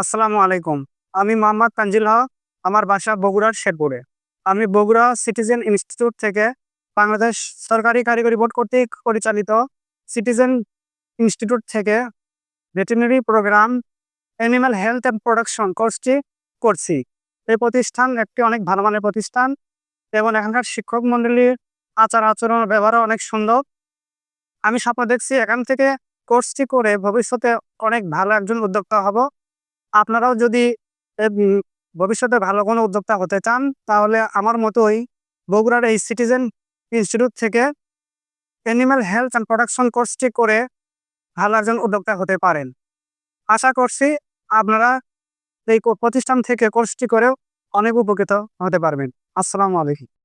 আসসালামু আলাইকুম। আমি মোহাম্মদ তানজিল হক, আমার বাসা বগুড়ার শেরপুরে। আমি বগুড়া সিটিজেন ইনস্টিটিউট থেকে বাংলাদেশ সরকারি কারিগরি বোর্ড কর্তৃক পরিচালিত সিটিজেন ইনস্টিটিউট থেকে veterinary program, animal health and production কোর্সটি করছি। এই প্রতিষ্ঠান একটি অনেক ভালো মানের প্রতিষ্ঠান এবং এখানকার শিক্ষক মণ্ডলীর আচার আচরণ ব্যবহারও অনেক সুন্দর। আমি স্বপ্ন দেখছি এখান থেকে কোর্সটি করে ভবিষ্যতে অনেক ভালো একজন উদ্যোক্তা হব। আপনারাও যদি ভবিষ্যতে ভালো কোনো উদ্যোক্তা হতে চান, তাহলে আমার মতোই বগুড়ার এই সিটিজেন ইনস্টিটিউট থেকে অ্যানিম্যাল হেলথ অ্যান্ড প্রোডাকশন কোর্সটি করে ভালো একজন উদ্যোক্তা হতে পারেন। আশা করছি আপনারা এই প্রতিষ্ঠান থেকে কোর্সটি করেও অনেক উপকৃত হতে পারবেন। আসসালামু আলাইকুম।